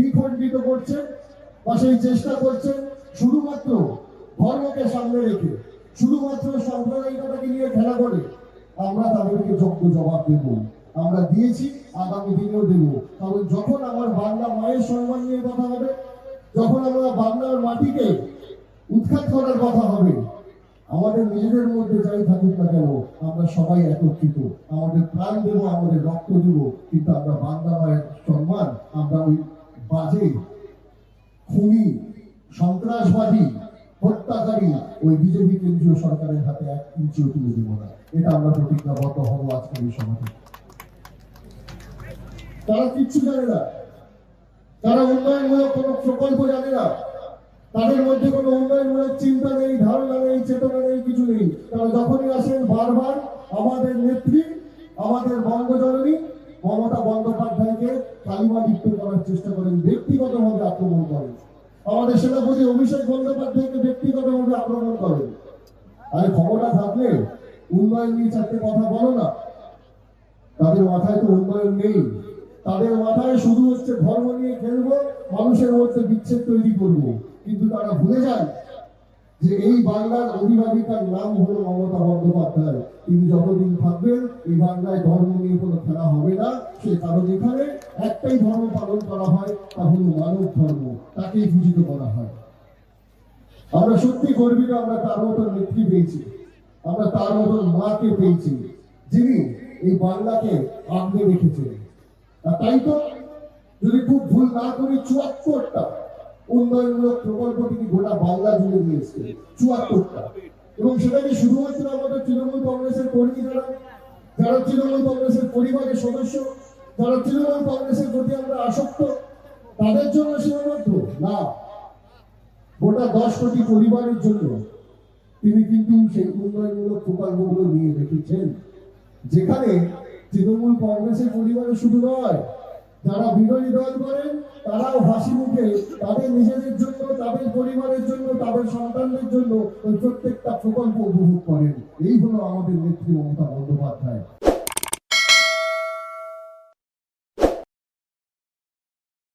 দ্বিখণ্ডিত করছেন বা সেই চেষ্টা করছেন শুধুমাত্র ধর্মকে সামনে রেখে, শুধুমাত্র সাম্প্রদায়িকতাকে নিয়ে খেলা করে, আমরা তাদেরকে যোগ্য জবাব দেব। আমরা দিয়েছি, আগামী দিনেও দেব। কারণ যখন আমার বাংলা মায়ের সম্মান নিয়ে কথা হবে, যখন আমরা বাংলার মাটিকে উৎখাত করার কথা হবে, আমাদের নিজেদের মধ্যে যাই থাকুক না কেন, আমরা সবাই একত্রিত। আমাদের প্রাণ দেব, আমাদের রক্ত দেব, কিন্তু আমরা বাংলা মায়ের সম্মান আমরা ওই বাজে খুনি সন্ত্রাসবাদী, হত্যাকারী ওই বিজেপি কেন্দ্রীয় সরকারের হাতে এক ইঞ্চিও তুলে দেব না। এটা আমরা প্রতিজ্ঞাবদ্ধ হব আজকের এই সমাজে তারা কিচ্ছু জানে না। তারা উন্নয়নমূলক কোনো প্রকল্প জানে না। তাদের মধ্যে কোনো উন্নয়নমূলক চিন্তা নেই, ধারণা নেই, চেতনা নেই, কিছু নেই। তারা যখনই আসেন, বারবার আমাদের নেত্রী, আমাদের বঙ্গজননী, মমতা বন্দ্যোপাধ্যায়কে কালিমা লিপ্ত করার চেষ্টা করেন, ব্যক্তিগতভাবে আক্রমণ করেন। আমাদের সেনাপতি অভিষেক বন্দ্যোপাধ্যায়কে ব্যক্তিগতভাবে আক্রমণ করেন আরে ক্ষমতা থাকলে উন্নয়ন নিয়ে চারটে কথা বলো না। তাদের মাথায় তো উন্নয়ন নেই। তাদের মাথায় শুধু হচ্ছে ধর্ম নিয়ে খেলব, মানুষের মধ্যে বিচ্ছেদ তৈরি করব। কিন্তু তারা ভুলে যায় যে এই বাংলার অভিভাবিকার নাম হলো মমতা বন্দ্যোপাধ্যায়। তিনি যতদিন থাকবেন বাংলায় ধর্ম নিয়ে কোনো খেলা হবে না। সে কারণ এখানে একটাই ধর্ম পালন করা হয়, তা হলো মানব ধর্ম। তাকেই পূজিত করা হয়। আমরা সত্যি গর্বিত, আমরা তার মতন নেত্রী পেয়েছি। আমরা তার মতন মাকে পেয়েছি, যিনি এই বাংলাকে আগলে রেখেছেন। আর তাই তো, যদি খুব ভুল না করি, চুয়াত্তরটা উন্নয়নমূলক প্রকল্প তিনি গোটা বাংলা জুড়ে দিয়েছে চুয়াত্তরটা। এবং সেটাকে শুধুমাত্র আমাদের তৃণমূল কংগ্রেসের কর্মী যারা তৃণমূল কংগ্রেসের পরিবারের সদস্য, যারা তৃণমূল কংগ্রেসের প্রতি আমরা আসক্ত, তাদের জন্য সীমাবদ্ধ? না। গোটা দশ কোটি পরিবারের জন্য। তিনি কিন্তু সেই উন্নয়নমূলক প্রকল্পগুলো নিয়ে রেখেছেন, যেখানে তৃণমূল কংগ্রেসের পরিবারে শুধু নয়, যারা বিরোধী দল করেন, তারাও হাসি মুখে তাদের নিজেদের জন্য, তাদের পরিবারের ঘরের সন্তানদের জন্য প্রত্যেকটা প্রকল্প উপভোগ করেন। এই হলো আমাদের নেত্রী মমতা বন্দ্যোপাধ্যায়।